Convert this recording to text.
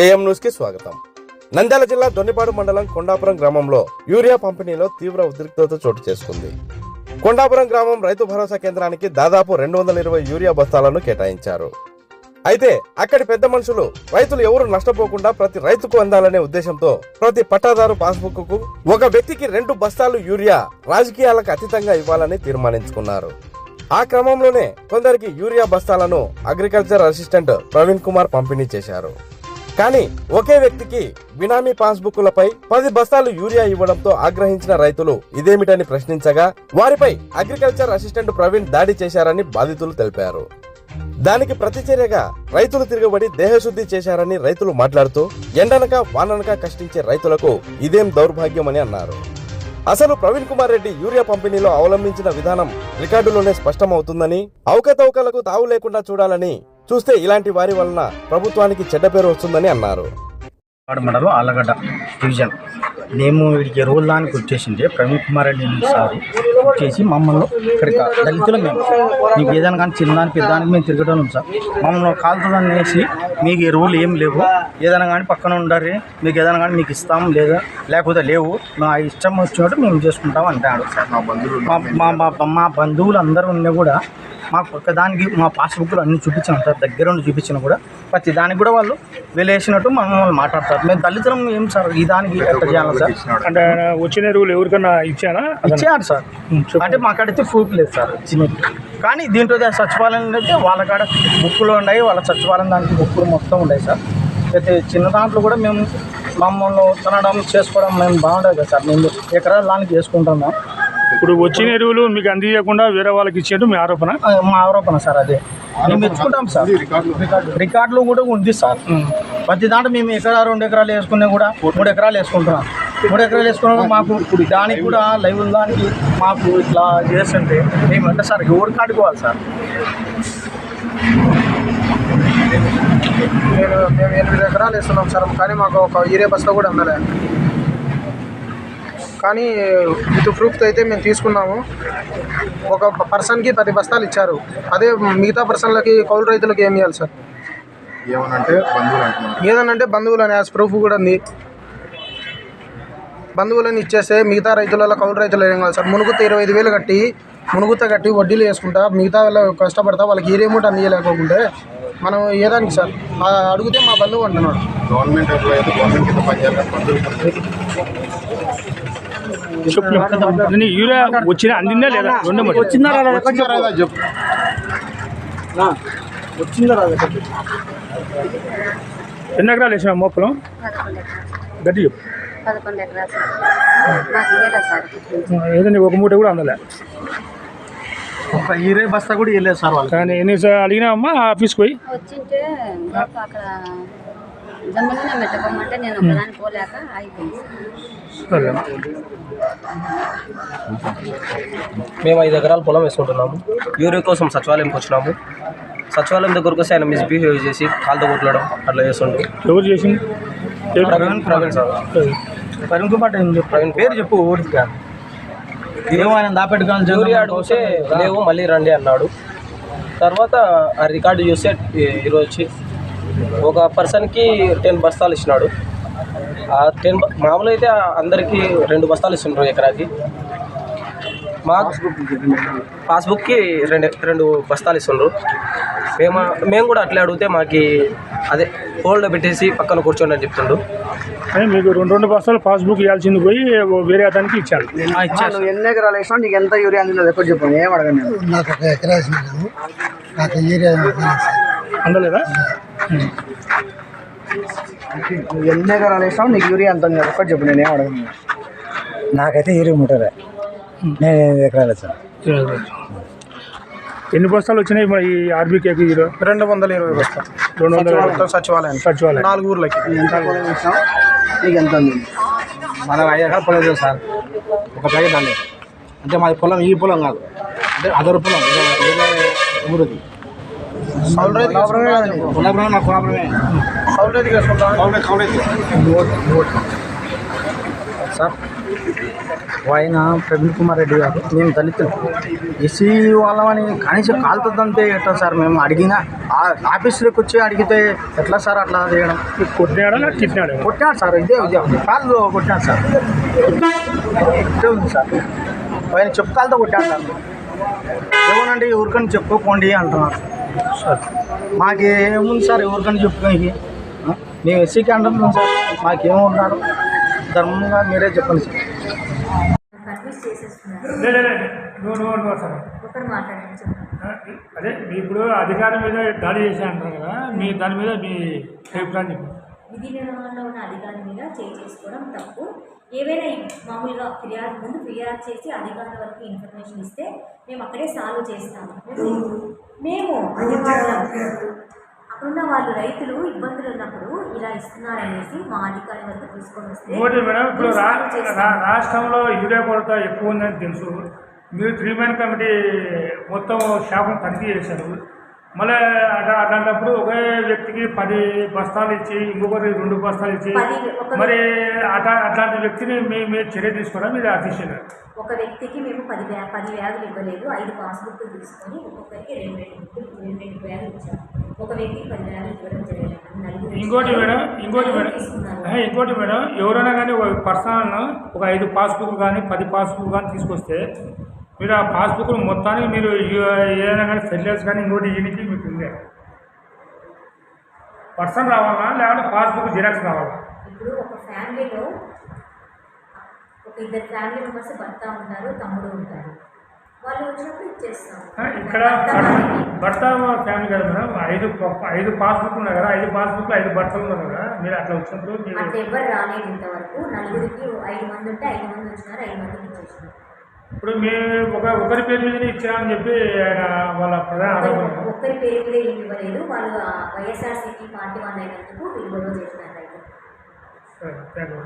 AM న్యూస్కి స్వాగతం. నంద్యాల జిల్లా దొన్నిపాడు మండలం కొండాపురం గ్రామంలో యూరియా పంపిణీలో తీవ్ర ఉద్రిక్తత చోటు చేసుకుంది. కొండాపురం గ్రామం రైతు భరోసా కేంద్రానికి దాదాపు రెండు వందల ఇరవై యూరియా బస్తాలను కేటాయించారు. అయితే అక్కడి పెద్ద మనుషులు రైతులు ఎవరు నష్టపోకుండా ప్రతి రైతుకు అందాలనే ఉద్దేశంతో ప్రతి పట్టాదారు పాస్బుక్కు ఒక వ్యక్తికి రెండు బస్తాలు యూరియా రాజకీయాలకు అతీతంగా ఇవ్వాలని తీర్మానించుకున్నారు. ఆ క్రమంలోనే కొందరికి యూరియా బస్తాలను అగ్రికల్చర్ అసిస్టెంట్ ప్రవీణ్ కుమార్ పంపిణీ చేశారు. కానీ ఒకే వ్యక్తికి బినామీ పాస్బుక్లపై పది బస్తాలు యూరియా ఇవ్వడంతో ఆగ్రహించిన రైతులు ఇదేమిటని ప్రశ్నించగా వారిపై అగ్రికల్చర్ అసిస్టెంట్ ప్రవీణ్ దాడి చేశారని బాధితులు తెలిపారు. దానికి ప్రతిచర్యగా రైతులు తిరగబడి దేహశుద్ధి చేశారని రైతులు మాట్లాడుతూ ఎండనక వాననక కష్టించే రైతులకు ఇదేం దౌర్భాగ్యమని అన్నారు. అసలు ప్రవీణ్ కుమార్ రెడ్డి యూరియా పంపిణీలో అవలంబించిన విధానం రికార్డులోనే స్పష్టమవుతుందని అవకతవకలకు తావు లేకుండా చూడాలని చూస్తే ఇలాంటి వారి వలన ప్రభుత్వానికి చెడ్డ పేరు వస్తుందని అన్నారు. మండలం ఆలగడ్డ డివిజన్. మేము వీడికి ఎరువుల దానికి వచ్చేసింది. ప్రవీణ్ కుమార్ రెడ్డి సార్ వచ్చేసి మమ్మల్ని ఇక్కడికి దళితులు మేము. మీకు ఏదైనా కానీ చిన్నదానికి పెద్దదానికి మేము తిరగడం సార్. మమ్మల్ని కాలుతుంది వేసి మీకు ఎరువులు ఏం లేవు. ఏదైనా కానీ పక్కన ఉండరు మీకు ఏదైనా కానీ మీకు ఇస్తాం లేదా లేకపోతే లేవు. మా ఇష్టం వచ్చినట్టు మేము చేసుకుంటాం అంటాడు సార్. మా బంధువులు. మా మా మా బంధువులు అందరూ ఉన్నా కూడా మాకు ఒక్కదానికి మా పాస్బుక్లు అన్ని చూపించాం సార్ దగ్గర ఉండి చూపించినా కూడా ప్రతి దానికి కూడా వాళ్ళు వెళ్ళేసినట్టు మమ్మల్ని మాట్లాడతారు. మేము దళితులం ఏం సార్? ఈ దానికి ఎట్లా చేయాలి సార్? అంటే వచ్చిన ఎరువులు ఎవరికన్నా ఇచ్చానా ఇచ్చేయాలి సార్. అంటే మా కాడైతే ప్రూఫ్ లేదు సార్. ఇచ్చినట్టు కానీ దీంట్లో సచివాలయం అయితే వాళ్ళ కాడ బుక్కులు ఉన్నాయి వాళ్ళ సచివాలయం దానికి బుక్కులు మొత్తం ఉన్నాయి సార్. అయితే చిన్న దాంట్లో కూడా మేము మమ్మల్ని తినడం చేసుకోవడం మేము బాగుండదు కదా సార్. మేము ఎకరాల దానికి చేసుకుంటున్నాం. ఇప్పుడు వచ్చిన ఎరువులు మీకు అందియకుండా వేరే వాళ్ళకి ఇచ్చేట్టు మీ ఆరోపణ? మా ఆరోపణ సార్ అదే. మేము మెచ్చుకుంటాం సార్. రికార్డులు. కూడా ఉంది సార్. ప్రతి దాంట్లో మేము ఎకరా రెండు ఎకరాలు వేసుకున్నా కూడా మూడు ఎకరాలు వేసుకుంటున్నాం. మూడు ఎకరాలు వేసుకున్నా మాకు ఇప్పుడు దానికి కూడా లైవ్ దానికి మాకు ఇట్లా చేస్తుంటే మేమంటే సార్ ఎవరు కాడుకోవాలి సార్? నేను మేము ఎనిమిది ఎకరాలు ఇస్తున్నాం సార్ కానీ మాకు ఒక యూరియా బస్తా కూడా అందలే కానీ విత్ ప్రూఫ్తో అయితే మేము తీసుకున్నాము. ఒక పర్సన్కి పది బస్తాలు ఇచ్చారు. అదే మిగతా పర్సన్లకి కౌలు రైతులకు ఏమి ఇవ్వాలి సార్? ఏమనంటే బంధువులు ఏదనంటే బంధువులు అనే ప్రూఫ్ కూడా ఉంది. బంధువులని ఇచ్చేస్తే మిగతా రైతులలో కౌలు రైతులు ఏం కాదు సార్? మునుగుత ఇరవై ఐదు వేలు కట్టి మునుగుత కట్టి వడ్డీలు వేసుకుంటా మిగతా వాళ్ళు కష్టపడతా వాళ్ళకి ఏ రేమూట అందియలేకోకుంటే మనం ఏదానికి సార్? అడిగితే మా బంధువు అంటున్నాడు. గవర్నమెంట్ గవర్నమెంట్ కింద పనిచేయాలి కానీ బంధువులు చెప్పు. యూరియా వచ్చిన అందిందా లేదా? రెండు వచ్చిందా రాదా? చెప్పు. వచ్చిందా రాదా. ఎన్ని ఎకరాలు వేసిన మొక్కలం? గట్టి చెప్పు. ఏదండి ఒక మూట కూడా అందలే. ఒక ఈరే బస్తా కూడా వెళ్ళలేదు సార్ వాళ్ళకి. కానీ ఎన్ని అడిగినామా ఆఫీస్కి పోయి? వచ్చింటే అక్కడ జమ్మలనే పెట్టుకోమంటే నేను ఒకదాన్ని పోలేక అయిపోయింది మేము ఐదు ఎకరాల పొలం వేసుకుంటున్నాము. యూరియా కోసం సచివాలయంకి వచ్చినాము. సచివాలయం దగ్గరకు వస్తే ఆయన మిస్బిహేవ్ చేసి కాలుతో కొట్టడం అట్లా చేస్తుండ్రు ఎవరు చేసింది? ఎవరు? ప్రవీణ్ ప్రవీణ్ సార్. ప్రవీణ్ కుమార్ ఏం చెప్పు ప్రవీణ్ పేరు చెప్పు ఊరికి కాదు. ఏమో ఆయన దాపెట్టుకోవాలి యూరియా అడిగితే లేవు మళ్ళీ రండి అన్నాడు. తర్వాత ఆ రికార్డు చూస్తే ఈరోజు వచ్చి ఒక పర్సన్కి టెన్ బస్తాలు ఇచ్చినాడు. టెన్ మామూలు అయితే అందరికీ రెండు బస్తాలు ఇస్తుండ్రు ఎకరాకి. మా పాస్బుక్కి రెండు రెండు బస్తాలు ఇస్తుండ్రు. మేము మేము కూడా అట్లే అడిగితే మాకి అదే హోల్డ్ పెట్టేసి పక్కన కూర్చోండి అని చెప్తుండ్రు. మీకు రెండు రెండు బస్తాలు పాస్బుక్ ఇవ్వాల్సింది పోయి వేరే అతనికి ఇచ్చారు. ఇచ్చారు. ఎన్ని ఎకరాలు వేసినా నీకు ఎంత యూరియా అందిందో ఎక్కడ చెప్పండి ఏం అడగండి నేను. నాకు ఒక ఎకరా నాకు ఏరియా అందలేదా? నువ్వు ఎన్ని ఎకరాలు వేసినావు నీకు యూరియా ఎంత ఉంది? ఒక్కటి చెప్పు నేను అడగను. నాకైతే ఏరియా ముట్టలే నేను ఎనిమిది ఎకరాలు వచ్చాను ఎన్ని బస్తాలు వచ్చినాయి మరి ఈ ఆర్బీకేకి ఈరో రెండు వందల ఇరవై బస్తా. రెండు వందల సచివాలయం సచివాలయం. సచివాలయం. నాలుగు ఊర్లకి. ఎంత పొలం వేసినావు? నీకు ఎంత ఉంది? మనం ఐదు ఎకరాల పొలం వేసాం సార్. ఒక ప్యాకెట్ దాన్ని అంటే మాది పొలం ఈ పొలం కాదు. అంటే అదర్ పొలం వేరే ఊరిది సార్ ఆయన ప్రవీణ్ కుమార్ రెడ్డి గారు మేము దళితులు. ఎస్సీ వాళ్ళని కనీసం కాలుతుందంటే ఎట్లా సార్ మేము అడిగిన? ఆ- ఆఫీసులోకి వచ్చి అడిగితే ఎట్లా సార్ అట్లా చేయడం? కొట్టినాడా తిట్టినాడా కొట్టాడు సార్ ఇదే ఇదే. కాళ్ళు కొట్టాడు సార్. ఇదే ఉంది సార్. ఆయన చెప్పు కాళ్ళతో కొట్టాడు సార్. ఏమోనండి ఎవరికని చెప్పుకోకండి అంటున్నారు. సార్. మాకేముంది సార్? ఎవరికని చెప్పుకోనికి? మేము ఎస్సీ క్యాంటీన్ సార్. మాకేమున్నాడు ధర్మంగా మీరే చెప్పండి సార్. చెప్పండి. అదే మీ ఇప్పుడు అధికారి మీద దాడి చేసి అంటారు కదా మీ దాని మీద మీ అభిప్రాయం చెప్పు విధి నిర్వహణలో ఉన్న అధికారి మీద చేయి చేసుకోవడం తప్పు. ఏవైనా మామూలుగా ఫిర్యాదు ముందు ఫిర్యాదు చేసి అధికారుల వరకు ఇన్ఫర్మేషన్ ఇస్తే మేము అక్కడే సాల్వ్ చేస్తాము. మేము అక్కడున్న వాళ్ళు రైతులు ఇబ్బందులు ఉన్నప్పుడు ఇలా ఇస్తున్నారనేసి మా అధికారి వరకు తీసుకొని వస్తే మేడం ఇప్పుడు రాష్ట్రంలో యూరియా కొరత ఎక్కువ ఉందని తెలుసు. మీరు త్రీ మ్యాన్ కమిటీ మొత్తం శాఖను తనిఖీ చేశారు. మళ్ళీ అట్లా అట్లాంటప్పుడు ఒకే వ్యక్తికి పది బస్తాలు ఇచ్చి ఇంకొకరి రెండు బస్తాలు ఇచ్చి మరి అట్లా అట్లాంటి వ్యక్తిని మీ మీరు చర్య తీసుకోవడం ఇది అఫీషియల్. ఒక వ్యక్తికి మేము పది పది బ్యాగులు ఇవ్వలేదు. ఐదు పాస్బుక్లు తీసుకొని ఒక్కొక్కరికి రెండు రెండు రెండు రెండు బ్యాగులు ఇచ్చాము ఒక వ్యక్తికి పది బ్యాగులు ఇవ్వడం జరగలేదు నలుగురు ఇంకోటి మేడం ఇంకోటి మేడం ఇంకోటి మేడం ఎవరైనా కానీ ఒక పర్సనల్ ఒక ఐదు పాస్బుక్ కానీ పది పాస్బుక్ కానీ తీసుకొస్తే మీరు ఆ పాస్బుక్ మొత్తానికి మీరు ఏదైనా కానీ ఫెయిల్స్ కానీ ఇంకోటి ఈయనకి మీకు ఉందే పర్సన్ రావాలా? లేకపోతే పాస్బుక్ జిరాక్స్ రావాలా? ఇప్పుడు ఒక ఫ్యామిలీలో ఒక ఇద్దరు ఫ్యామిలీ మెంబర్స్ భర్త ఉంటారు తమ్ముడు ఉంటారు. వాళ్ళు వచ్చినప్పుడు ఇచ్చేస్తాం. ఆ, ఇక్కడ భర్త ఫ్యామిలీ కదా మేడం. ఐదు ఐదు పాస్బుక్ ఉన్నాయి కదా. ఐదు పాస్బుక్లో ఐదు భర్తలు ఉన్నారు కదా. మీరు అట్లా వచ్చినప్పుడు మీరు అట్లా ఎవరు రాలేదు ఇంతవరకు. నలుగురికి ఐదు మంది ఉంటే ఐదు మంది వచ్చినారు ఐదు మందికి ఇచ్చేసినారు. ఇప్పుడు మేము ఒక ఒకరి పేరు మీదనే ఇచ్చామని చెప్పి ఆయన వాళ్ళ ప్రధాన ఆరోపణ. ఒక్కరి- పేరు కూడా ఏమి ఇవ్వలేదు. వాళ్ళు వైఎస్ఆర్సీపీ పార్టీ వాళ్ళు అయినందుకు వీళ్ళు గొడవ థ్యాంక్ యూ